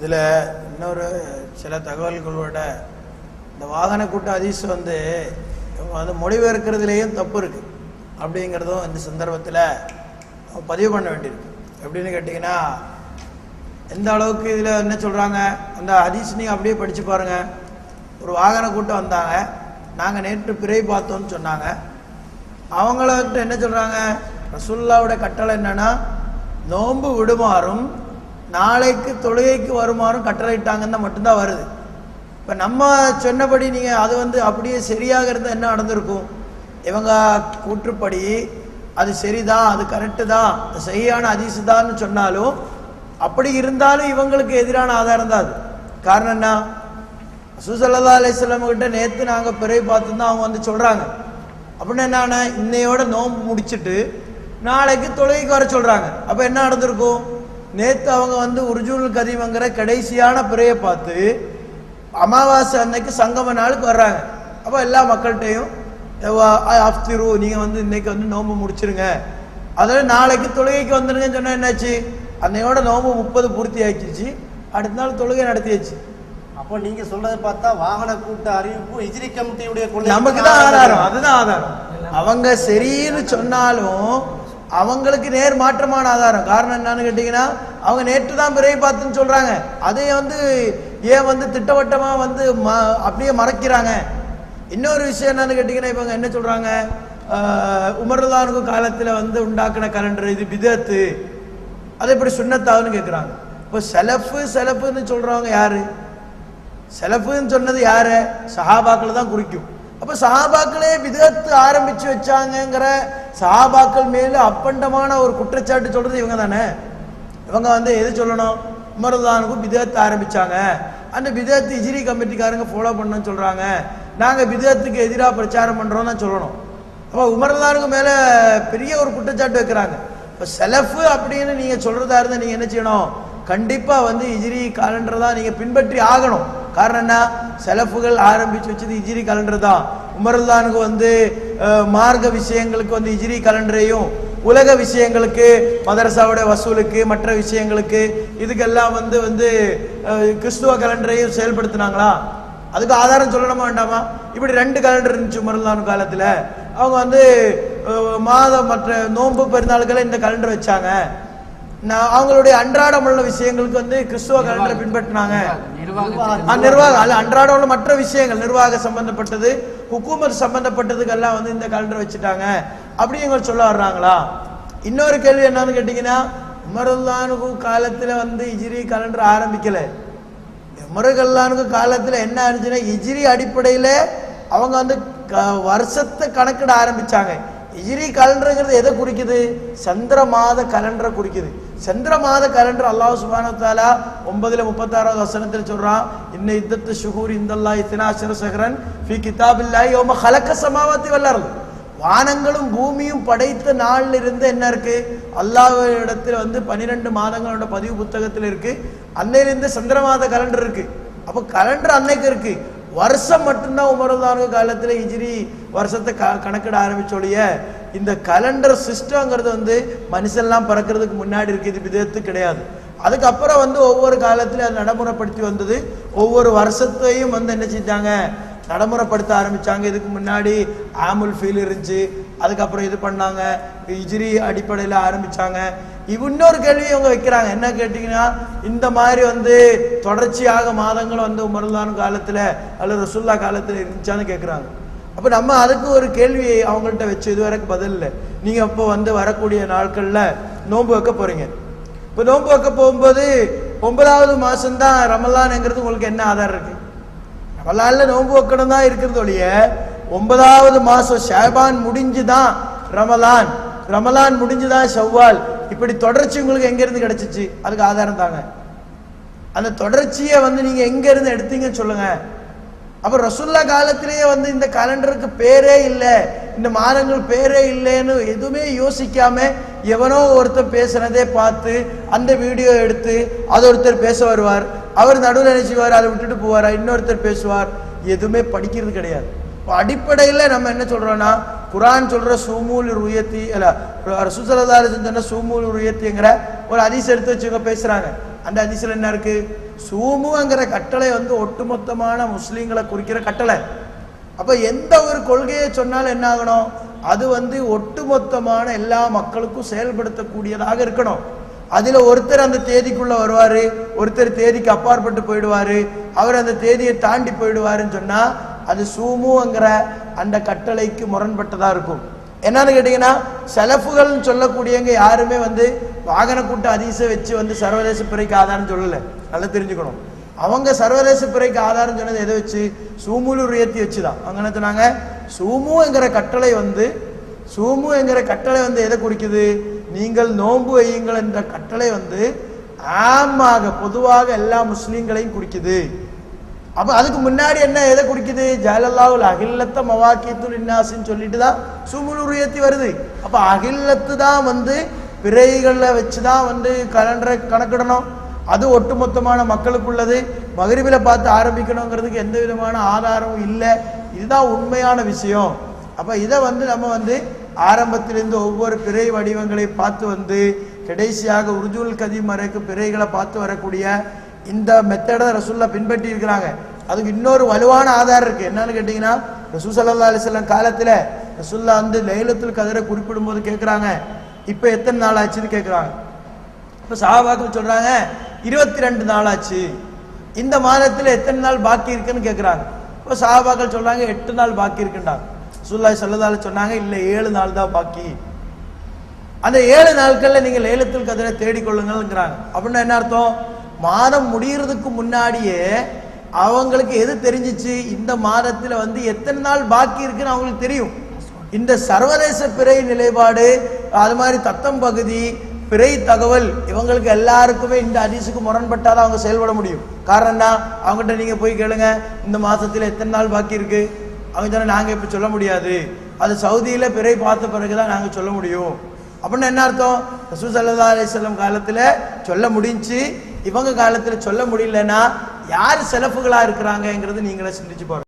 இதில் இன்னொரு சில தகவல்களோட இந்த வாகன கூட்ட அதிசு வந்து அது வந்து மொழிபெயர்க்கிறதுலேயும் தப்பு இருக்குது அப்படிங்கிறதும் இந்த சந்தர்ப்பத்தில் பதிவு பண்ண வேண்டியிருக்கு. எப்படின்னு கேட்டிங்கன்னா எந்த அளவுக்கு இதில் என்ன சொல்கிறாங்க அந்த ஹதீஸ் நீங்கள் அப்படியே படித்து பாருங்கள் ஒரு வாகன கூட்டம் வந்தாங்க. நாங்கள் நேற்று பிறை பார்த்தோம்னு சொன்னாங்க. அவங்கள்ட்ட என்ன சொல்கிறாங்க ரசுல்லாவோட கட்டளை என்னென்னா நோன்பு விடுமாறும் நாளைக்கு தொழுகைக்கு வருமாறும் கட்டளையிட்டாங்கன்னு தான் மட்டும்தான் வருது. இப்போ நம்ம சொன்னபடி நீங்கள் அது வந்து அப்படியே சரியாக இருந்தால் என்ன நடந்திருக்கும்? இவங்க கூற்றுப்படி அது சரிதான் அது கரெக்டு தான் அது சரியான அதிசு தான் சொன்னாலும் அப்படி இருந்தாலும் இவங்களுக்கு எதிரான ஆதாரம் தான் அது. காரணம் என்ன? சுசல்லா அலிஸ்லாம் கிட்ட நேற்று நாங்கள் பிறகு பார்த்து தான் அவங்க வந்து சொல்கிறாங்க அப்படின்னு என்னன்னா இன்னையோட நோம்பு முடிச்சுட்டு நாளைக்கு தொழுகைக்கு வர சொல்கிறாங்க அப்போ என்ன நடந்திருக்கும்? நேற்று அவங்க வந்து உருஜூல் கதிமங்கிற கடைசியான பிறையை பார்த்து அமாவாசை அன்னைக்கு சங்கம நாளுக்கு வர்றாங்க. அப்போ எல்லா மக்கள்கிட்டையும் அஃப்திரு நீங்கள் வந்து இன்னைக்கு வந்து நோன்பு முடிச்சிருங்க. அதில் நாளைக்கு தொழுகைக்கு வந்துருங்கன்னு சொன்னால் என்னாச்சு? அன்னையோட நோன்பு முப்பது பூர்த்தி ஆக்கிடுச்சு அடுத்த நாள் தொழுகை நடத்தியாச்சு. அப்போ நீங்க சொல்றதை பார்த்தா வாகன கூட்ட அறிவிப்பு இஜ்ரி கமிட்டியுடைய நமக்கு தான் ஆதாரம். அதுதான் ஆதாரம். அவங்க சரின்னு சொன்னாலும் அவங்களுக்கு நேர் மாற்றமான ஆதாரம். காரணம் என்னன்னு கேட்டீங்கன்னா அவங்க நேற்று தான் பிறகு பார்த்துன்னு சொல்றாங்க. அதை வந்து ஏன் வந்து திட்டவட்டமா வந்து ம- அப்படியே மறைக்கிறாங்க. இன்னொரு விஷயம் என்னன்னு கேட்டீங்கன்னா இவங்க என்ன சொல்றாங்க? ஆஹ் உமர்லானுக்கு காலத்துல வந்து உண்டாக்குன கலண்டர் இது பிதத்து. அது இப்படி சுண்ணத்தாவுன்னு கேட்குறாங்க இப்போ செலப்பு செலப்புன்னு சொல்றவங்க யாரு? செலப்புன்னு சொன்னது யாரு? சஹாபாக்களை தான் குறிக்கும். அப்ப சஹாபாக்களே விதத்து ஆரம்பிச்சு வச்சாங்கங்கிற சஹாபாக்கள் மேல அப்பண்டமான ஒரு குற்றச்சாட்டு சொல்றது இவங்க தானே? இவங்க வந்து எது சொல்லணும்? உமர்தானுக்கும் விதத்து ஆரம்பிச்சாங்க. அந்த விதத்து இஜிரி கமிட்டிக்காரங்க ஃபாலோ பண்ணணும்னு சொல்றாங்க. நாங்க விதத்துக்கு எதிராக பிரச்சாரம் பண்றோம் தான் சொல்லணும். அப்போ உமர்தானுக்கு மேல பெரிய ஒரு குற்றச்சாட்டு வைக்கிறாங்க. இப்போ செலஃபு அப்படின்னு நீங்க சொல்றதா இருந்தா நீங்க என்ன செய்யணும்? கண்டிப்பா வந்து இஜிரி காலண்டர் தான் நீங்க பின்பற்றி ஆகணும். காரணம் என்ன செலப்புகள் ஆரம்பிச்சு வச்சது இஜிரி கலண்டர் தான் உமர்தானுக்கு வந்து மார்க்க விஷயங்களுக்கு வந்து இஜிரி கலண்டரையும் உலக விஷயங்களுக்கு மதரசாவுடைய வசூலுக்கு மற்ற விஷயங்களுக்கு இதுக்கெல்லாம் வந்து வந்து கிறிஸ்துவ கலண்டரையும் செயல்படுத்தினாங்களா? அதுக்கு ஆதாரம் சொல்லணுமா வேண்டாமா? இப்படி ரெண்டு கலண்டர் இருந்துச்சு உமர்லான் காலத்தில். அவங்க வந்து மாதம் மற்ற நோன்பு பெருநாளுக்கெல்லாம் இந்த கலண்டர் வச்சாங்க. நான் அவங்களுடைய அன்றாடம் உள்ள விஷயங்களுக்கு வந்து கிறிஸ்துவ கலண்டரை பின்பற்றினாங்க. நிர்வாகம் அல்ல அன்றாடம் உள்ள மற்ற விஷயங்கள் நிர்வாக சம்பந்தப்பட்டது ஹுக்கூமத் சம்பந்தப்பட்டதுக்கெல்லாம் வந்து இந்த கலண்டர் வச்சுட்டாங்க. அப்படி இவங்க சொல்ல வர்றாங்களா? இன்னொரு கேள்வி என்னன்னு கேட்டீங்கன்னா உமருல்லானுக்கு காலத்துல வந்து இஜிரி கலண்டர் ஆரம்பிக்கல. உமருகல்லானுக்கு காலத்துல என்ன ஆச்சுன்னா இஜிரி அடிப்படையில அவங்க வந்து வருஷத்தை கணக்கிட ஆரம்பிச்சாங்க. இஜிரி கலண்டருங்கிறது எதை குறிக்குது? சந்திர மாத கலண்டரை குறிக்குது. சந்திர மாத கலண்டர் அல்லாஹ் சுபானத்தாலா ஒன்பதுல முப்பத்தாறாவது வசனத்தில் சொல்றான் இன்ன இத்தத்து ஷுகூர் இந்தல்லா இத்தினாசர சகரன் ஃபி கிதாபில்லாய் ஓம ஹலக்க சமாவாத்தி வல்லர்து வானங்களும் பூமியும் படைத்த நாளில் இருந்து என்ன இருக்கு? அல்லாஹிடத்தில் வந்து பன்னிரெண்டு மாதங்களோட பதிவு புத்தகத்தில் இருக்கு. அன்னையிலிருந்து சந்திர மாத கலண்டர் இருக்கு. அப்போ கலண்டர் அன்னைக்கு இருக்கு. வருஷம் மட்டும்தான் உமரதானு காலத்தில் இஜிரி வருஷத்தை க கணக்கிட ஆரம்பிச்சோடைய இந்த கலண்டர் சிஸ்டங்கிறது வந்து மனுஷன்லாம் பிறக்கிறதுக்கு முன்னாடி இருக்குது விதத்து கிடையாது. அதுக்கப்புறம் வந்து ஒவ்வொரு காலத்திலும் அது நடைமுறைப்படுத்தி வந்தது. ஒவ்வொரு வருஷத்தையும் வந்து என்ன செஞ்சாங்க? நடைமுறைப்படுத்த ஆரம்பித்தாங்க இதுக்கு முன்னாடி ஆமுல் ஃபீல் இருந்துச்சு. அதுக்கப்புறம் இது பண்ணாங்க. இஜிரி அடிப்படையில் ஆரம்பிச்சாங்க. இன்னொரு கேள்வி அவங்க வைக்கிறாங்க. என்ன கேட்டிங்கன்னா இந்த மாதிரி வந்து தொடர்ச்சியாக மாதங்கள் வந்து உமர்லான் காலத்தில் அல்லது ரசுல்லா காலத்தில் இருந்துச்சான்னு கேட்குறாங்க அப்போ நம்ம அதுக்கு ஒரு கேள்வி அவங்கள்ட்ட வச்சு இதுவரைக்கும் பதில் இல்லை. நீங்கள் இப்போ வந்து வரக்கூடிய நாட்களில் நோன்பு வைக்க போகிறீங்க இப்போ நோன்பு வைக்க போகும்போது ஒன்பதாவது மாதம்தான் ரமலான்ங்கிறது உங்களுக்கு என்ன ஆதாரம் இருக்குது ரமலானில் நோன்பு வைக்கணும் தான் இருக்கிறது ஒழிய ஒன்பதாவது மாசம் ஷாபான் முடிஞ்சுதான் ரமலான். ரமலான் முடிஞ்சுதான் செவ்வால் இப்படி தொடர்ச்சி உங்களுக்கு எங்க இருந்து கிடைச்சிச்சு? அதுக்கு ஆதாரம் தாங்க. அந்த தொடர்ச்சியை வந்து நீங்க எங்க இருந்து எடுத்தீங்கன்னு சொல்லுங்க. அப்ப ரசுல்லா காலத்திலேயே வந்து இந்த கலண்டருக்கு பேரே இல்லை. இந்த மாதங்கள் பேரே இல்லைன்னு எதுவுமே யோசிக்காம எவனோ ஒருத்தர் பேசுனதே பார்த்து அந்த வீடியோ எடுத்து அது ஒருத்தர் பேச வருவார். அவர் நடுவில் நினைச்சுவார் அதை விட்டுட்டு போவார்? இன்னொருத்தர் பேசுவார். எதுவுமே படிக்கிறது கிடையாது. இப்போ அடிப்படையில் நம்ம என்ன சொல்றோம்னா குரான் சொல்ற சூமூல் உயர்த்தி இல்ல ரசூசலதாரி சொன்ன சூமூல் உயர்த்திங்கிற ஒரு அதிசயம் எடுத்து வச்சுங்க பேசுறாங்க. அந்த அதிசயம் என்ன இருக்கு? சூமுங்கிற கட்டளை வந்து ஒட்டுமொத்தமான முஸ்லீம்களை குறிக்கிற கட்டளை. அப்ப எந்த ஒரு கொள்கையை சொன்னாலும் என்ன ஆகணும்? அது வந்து ஒட்டுமொத்தமான எல்லா மக்களுக்கும் செயல்படுத்தக்கூடியதாக இருக்கணும். அதில் ஒருத்தர் அந்த தேதிக்குள்ள வருவாரு ஒருத்தர் தேதிக்கு அப்பாற்பட்டு போயிடுவாரு அவர் அந்த தேதியை தாண்டி போயிடுவாருன்னு சொன்னா அது சூமுங்கிற அந்த கட்டளைக்கு முரண்பட்டதா இருக்கும். என்னன்னு கேட்டீங்கன்னா செலஃபுகள்னு சொல்லக்கூடியவங்க யாருமே வந்து வாகன கூட்ட அதிசை வச்சு வந்து சர்வதேச பிறைக்கு ஆதாரம் சொல்லல. நல்லா தெரிஞ்சுக்கணும். அவங்க சர்வதேச பிறைக்கு ஆதாரம் சொன்னது எதை வச்சு? சூமுலு உயர்த்தி வச்சுதான். அவங்க என்ன சொன்னாங்க? சூமுங்கிற கட்டளை வந்து சூமு என்கிற கட்டளை வந்து எதை குறிக்குது? நீங்கள் நோன்பு வையுங்கள் என்ற கட்டளை வந்து ஆமாக பொதுவாக எல்லா முஸ்லீம்களையும் குறிக்குது. அப்ப அதுக்கு முன்னாடி என்ன எதை குறிக்குது ஜலல்லாவுல் அகில்லத்த மவாக்கியத்துல் இன்னாசின்னு சொல்லிட்டு தான் சூமுலூர் ஏற்றி வருது. அப்ப அகில்லத்து தான் வந்து பிறைகளில் வச்சு தான் வந்து கலண்டரை கணக்கிடணும். அது ஒட்டுமொத்தமான மக்களுக்குள்ளது. மகரிபில பார்த்து ஆரம்பிக்கணுங்கிறதுக்கு எந்த விதமான ஆதாரமும் இல்லை. இதுதான் உண்மையான விஷயம். அப்ப இதை வந்து நம்ம வந்து ஆரம்பத்திலிருந்து ஒவ்வொரு பிறை வடிவங்களை பார்த்து வந்து கடைசியாக உருஜுல் கதிமறைக்கு பிறைகளை பார்த்து வரக்கூடிய இந்த மெத்தடை ரசூல்லா பின்பற்றி இருக்கிறாங்க அதுக்கு இன்னொரு வலுவான ஆதாரம் இருக்கு. என்னன்னு கேட்டீங்கன்னா ரசூ சல்லா அலிஸ்லாம் காலத்துல ரசூல்லா வந்து லைலத்தில் கதிரை குறிப்பிடும் போது கேட்குறாங்க இப்போ எத்தனை நாள் ஆச்சுன்னு கேட்குறாங்க இப்போ சஹாபாக்கள் சொல்றாங்க இருபத்தி ரெண்டு நாள் ஆச்சு. இந்த மாதத்தில் எத்தனை நாள் பாக்கி இருக்குன்னு கேட்குறாங்க இப்போ சாபாக்கள் சொல்றாங்க எட்டு நாள் பாக்கி இருக்குன்றாங்க. ரசூல்லா ஸல்லல்லாஹு சொன்னாங்க இல்லை ஏழு நாள் தான் பாக்கி. அந்த ஏழு நாட்கள்ல நீங்க லேலத்தில் கதிரை தேடிக்கொள்ளுங்கள்ங்கிறாங்க. அப்படின்னா என்ன அர்த்தம்? மாதம் முடியறதுக்கு முன்னாடியே அவங்களுக்கு எது தெரிஞ்சிச்சு? இந்த மாதத்துல வந்து எத்தனை நாள் பாக்கி இருக்குன்னு அவங்களுக்கு தெரியும். இந்த சர்வதேச பிறை நிலைப்பாடு அது மாதிரி தத்தம் பகுதி பிறை தகவல் இவங்களுக்கு எல்லாருக்குமே இந்த அதிசுக்கு முரண்பட்டாதான் அவங்க செயல்பட முடியும். காரணம் என்ன? அவங்ககிட்ட நீங்க போய் கேளுங்க. இந்த மாசத்துல எத்தனை நாள் பாக்கி இருக்கு? அவங்க சொன்னா நாங்க இப்ப சொல்ல முடியாது. அது சவுதியில பிறை பார்த்த பிறகுதான் நாங்க சொல்ல முடியும். அப்படின்னா என்ன அர்த்தம்? ரசூ சல்லா அலிஸ்லாம் காலத்துல சொல்ல முடிஞ்சு இவங்க காலத்துல சொல்ல முடியலன்னா யார் செலப்புகளாக இருக்கிறாங்கங்கிறது நீங்களே சிந்திச்சு பாருங்க.